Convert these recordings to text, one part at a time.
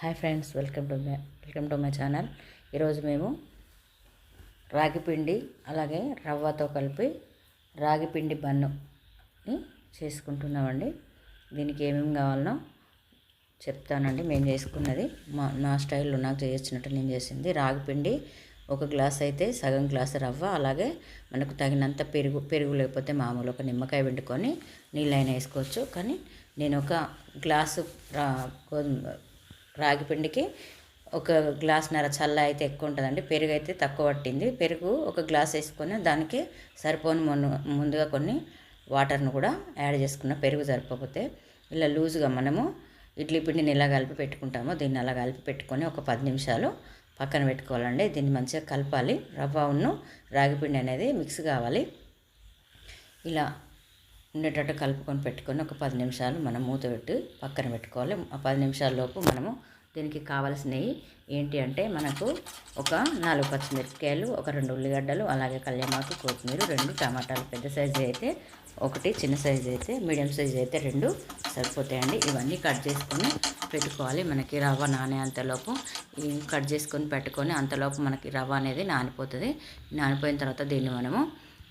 Hi friends welcome to my welcome to my channel. ఈరోజు మేము రాగి పిండి అలాగే రవ్వతో కలిపి రాగి పిండి బన్నుని చేసుకుంటున్నామండి. దీనికి ఏమేమి కావాలనో చెప్తానండి. మేము చేసుకున్నది మా నా స్టైల్లో నాకు చేయొచ్చినట్టు నేను చేసింది రాగి పిండి ఒక గ్లాస్ అయితే సగం గ్లాస్ రవ్వ అలాగే మనకు తగినంత పెరుగు పెరుగు లేకపోతే మామూలు ఒక నిమ్మకాయ పిండుకొని నీళ్ళైనా వేసుకోవచ్చు. కానీ నేను ఒక గ్లాసు గోధుమ రాగి పిండికి ఒక గ్లాస్న్నర చల్ల అయితే ఎక్కువ ఉంటుందండి. పెరుగు అయితే తక్కువ పట్టింది. పెరుగు ఒక గ్లాస్ వేసుకొని దానికి సరిపోని ముందు ముందుగా కొన్ని వాటర్ను కూడా యాడ్ చేసుకున్న పెరుగు సరిపోతే ఇలా లూజుగా మనము ఇడ్లీ పిండిని ఎలా కలిపి పెట్టుకుంటామో దీన్ని అలా కలిపి పెట్టుకొని ఒక పది నిమిషాలు పక్కన పెట్టుకోవాలండి. దీన్ని మంచిగా కలపాలి. రవ్వ ఉన్ను రాగి పిండి అనేది మిక్స్ కావాలి. ఇలా ఉండేటట్టు కలుపుకొని పెట్టుకొని ఒక పది నిమిషాలు మనం మూత పెట్టి పక్కన పెట్టుకోవాలి. ఆ పది నిమిషాల లోపు మనము దీనికి కావాల్సినవి ఏంటి అంటే మనకు ఒక నాలుగు పచ్చిమిరపకాయలు ఒక రెండు ఉల్లిగడ్డలు అలాగే కళ్యామాకు కొత్తిమీర రెండు టమాటాలు పెద్ద సైజు అయితే ఒకటి చిన్న సైజు అయితే మీడియం సైజు అయితే రెండు సరిపోతాయండి. ఇవన్నీ కట్ చేసుకొని పెట్టుకోవాలి. మనకి రవ్వ నానే అంతలోపు ఇవి కట్ చేసుకొని పెట్టుకొని అంతలోపు మనకి రవ్వ అనేది నానిపోతుంది. నానిపోయిన తర్వాత దీన్ని మనము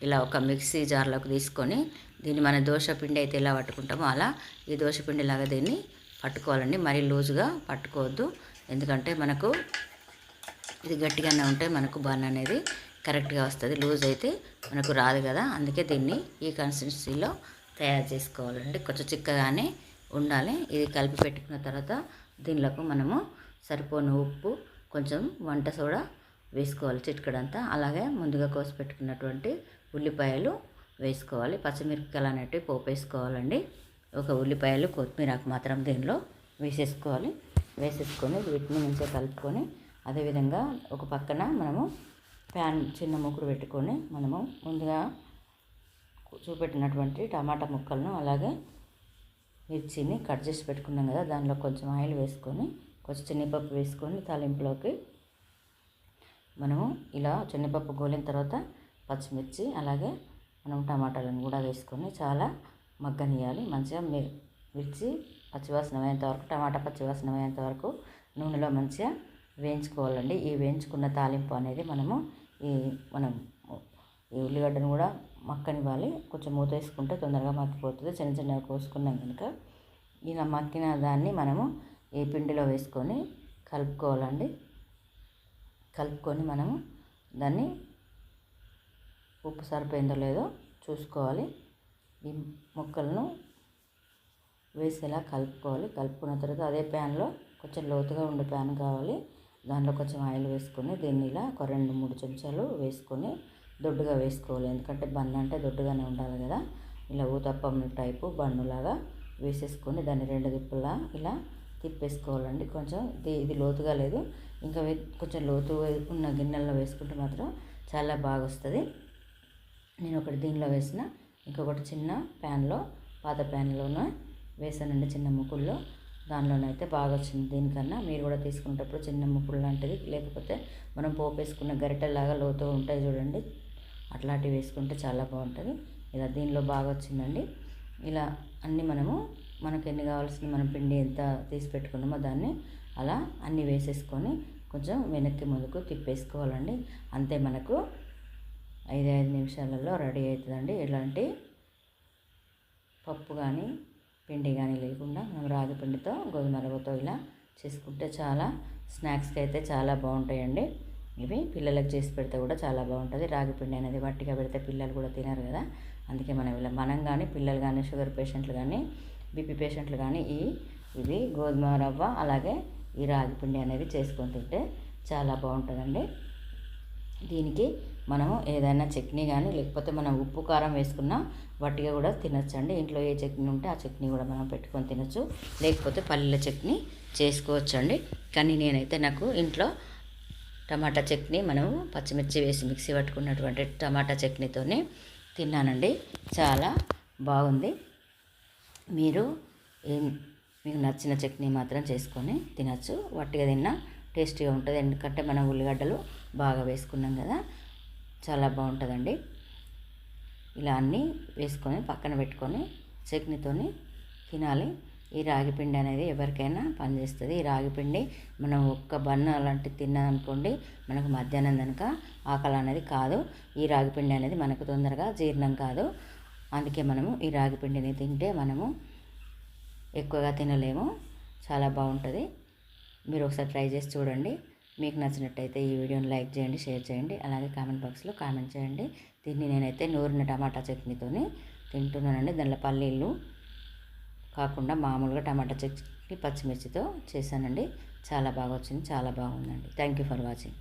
ఇలా ఒక మిక్సీ జార్లోకి తీసుకొని దీన్ని మన దోశ పిండి అయితే ఎలా పట్టుకుంటామో అలా ఈ దోశ పిండి లాగా దీన్ని పట్టుకోవాలండి. మరీ లూజుగా పట్టుకోవద్దు. ఎందుకంటే మనకు ఇది గట్టిగానే ఉంటే మనకు బన్ అనేది కరెక్ట్గా వస్తుంది. లూజ్ అయితే మనకు రాదు కదా. అందుకే దీన్ని ఈ కన్సిస్టెన్సీలో తయారు చేసుకోవాలండి. కొంచెం చిక్కగానే ఉండాలి. ఇది కలిపి పెట్టుకున్న తర్వాత దీనిలోకి మనము సరిపోని ఉప్పు కొంచెం వంట సోడా వేసుకోవాలి చిటికడంతా. అలాగే ముందుగా కోసి పెట్టుకున్నటువంటి ఉల్లిపాయలు వేసుకోవాలి. పచ్చిమిరపకాయలు అనేటివి పోపు వేసుకోవాలండి ఒక ఉల్లిపాయలు కొత్తిమీరకు మాత్రం దీనిలో వేసేసుకోవాలి. వేసేసుకొని వీటిని మంచిగా కలుపుకొని అదేవిధంగా ఒక పక్కన మనము ప్యాన్ చిన్న ముక్కుడు పెట్టుకొని మనము ముందుగా చూపెట్టినటువంటి టమాటా ముక్కలను అలాగే మిర్చిని కట్ చేసి పెట్టుకున్నాం కదా దానిలో కొంచెం ఆయిల్ వేసుకొని కొంచెం చిన్నపప్పు వేసుకొని తాలింపులోకి మనము ఇలా చిన్నపప్పు గోలిన తర్వాత పచ్చిమిర్చి అలాగే మనం టమాటాలను కూడా వేసుకొని చాలా మగ్గనియాలి. మంచిగా మిర్చి పచ్చివాసన అయ్యేంత వరకు టమాటా పచ్చివాసన అయ్యేంత వరకు నూనెలో మంచిగా వేయించుకోవాలండి. ఈ వేయించుకున్న తాలింపు అనేది మనము ఈ మనం ఈ ఉల్లిగడ్డను కూడా మక్కనివ్వాలి కొంచెం మూత వేసుకుంటే తొందరగా మక్కిపోతుంది చిన్న చిన్నగా కోసుకున్నాం కనుక ఇలా మక్కిన దాన్ని మనము ఈ పిండిలో వేసుకొని కలుపుకోవాలండి. కలుపుకొని మనము దాన్ని ఉప్పు సరిపోయిందో లేదో చూసుకోవాలి. ఈ ముక్కలను వేసేలా కలుపుకోవాలి. కలుపుకున్న తర్వాత అదే ప్యాన్లో కొంచెం లోతుగా ఉండే ప్యాన్ కావాలి. దాంట్లో కొంచెం ఆయిల్ వేసుకొని దీన్ని ఇలా ఒక రెండు మూడు చెంచాలు వేసుకొని దొడ్డుగా వేసుకోవాలి. ఎందుకంటే బన్ను అంటే దొడ్డుగానే ఉండాలి కదా. ఇలా ఊతప్పం టైపు బన్నులాగా వేసేసుకొని దాన్ని రెండు దిప్పులా ఇలా తిప్పేసుకోవాలండి. కొంచెం ఇది ఇది లోతుగా లేదు. ఇంకా కొంచెం లోతు ఉన్న గిన్నెల్లో వేసుకుంటే మాత్రం చాలా బాగా వస్తుంది నేను ఒకటి దీనిలో వేసిన ఇంకొకటి చిన్న ప్యాన్లో పాత ప్యాన్లోనే వేసానండి చిన్న ముక్కుల్లో దానిలోనైతే బాగా వచ్చింది దీనికన్నా మీరు కూడా తీసుకునేటప్పుడు చిన్న ముక్కులు లాంటిది లేకపోతే మనం పోపు వేసుకున్న గరిటెలాగా లోతు ఉంటాయి చూడండి. అట్లాంటివి వేసుకుంటే చాలా బాగుంటుంది. ఇలా దీనిలో బాగా వచ్చిందండి ఇలా అన్నీ మనము మనకు ఎన్ని కావాల్సిన మనం పిండి ఎంత తీసి పెట్టుకున్నామో దాన్ని అలా అన్నీ వేసేసుకొని కొంచెం వెనక్కి ముందుకు తిప్పేసుకోవాలండి. అంతే మనకు ఐదు ఐదు నిమిషాలలో రెడీ అవుతుందండి. ఇలాంటి పప్పు కానీ పిండి కానీ లేకుండా మనం రాగి పిండితో గోధుమ రవ్వతో ఇలా చేసుకుంటే చాలా స్నాక్స్కి అయితే చాలా బాగుంటాయండి. ఇవి పిల్లలకు చేసి పెడితే కూడా చాలా బాగుంటుంది. రాగి పిండి అనేది వట్టిగా పెడితే పిల్లలు కూడా తినరు కదా. అందుకే మనం ఇలా మనం కానీ పిల్లలు కానీ షుగర్ పేషెంట్లు కానీ బీపీ పేషెంట్లు కానీ ఈ ఇవి గోధుమ రవ్వ అలాగే ఈ రాగి పిండి అనేది చేసుకొని తింటే చాలా బాగుంటుందండి. దీనికి మనము ఏదైనా చట్నీ కానీ లేకపోతే మనం ఉప్పు కారం వేసుకున్న వట్టిగా కూడా తినచ్చండి. ఇంట్లో ఏ చట్నీ ఉంటే ఆ చట్నీ కూడా మనం పెట్టుకొని తినచ్చు. లేకపోతే పల్లెల చట్నీ చేసుకోవచ్చండి. కానీ నేనైతే నాకు ఇంట్లో టమాటా చట్నీ మనము పచ్చిమిర్చి వేసి మిక్సీ పట్టుకున్నటువంటి టమాటా చట్నీతోనే తిన్నానండి. చాలా బాగుంది. మీరు ఏం మీకు నచ్చిన చట్నీ మాత్రం చేసుకొని తినచ్చు. వట్టిగా తిన్నా టేస్టీగా ఉంటుంది. ఎందుకంటే మనం ఉల్లిగడ్డలు బాగా వేసుకున్నాం కదా చాలా బాగుంటుందండి. ఇలా అన్నీ వేసుకొని పక్కన పెట్టుకొని చట్నీతోని తినాలి. ఈ రాగి పిండి అనేది ఎవరికైనా పనిచేస్తుంది. ఈ రాగి పిండి మనం ఒక్క బన్న అలాంటివి తిన్నామనుకోండి మనకు మధ్యాహ్నం కనుక ఆకలి అనేది కాదు. ఈ రాగి పిండి అనేది మనకు తొందరగా జీర్ణం కాదు. అందుకే మనము ఈ రాగి పిండిని తింటే మనము ఎక్కువగా తినలేము. చాలా బాగుంటుంది. మీరు ఒకసారి ట్రై చేసి చూడండి. మీకు నచ్చినట్టయితే ఈ వీడియోని లైక్ చేయండి షేర్ చేయండి అలాగే కామెంట్ బాక్స్లో కామెంట్ చేయండి. దీన్ని నేనైతే నూరిన టమాటా చట్నీతోని తింటున్నానండి. దానిలో పల్లీలు కాకుండా మామూలుగా టమాటా చట్నీ పచ్చిమిర్చితో చేశానండి. చాలా బాగా వచ్చింది చాలా బాగుందండి. Thank you for watching.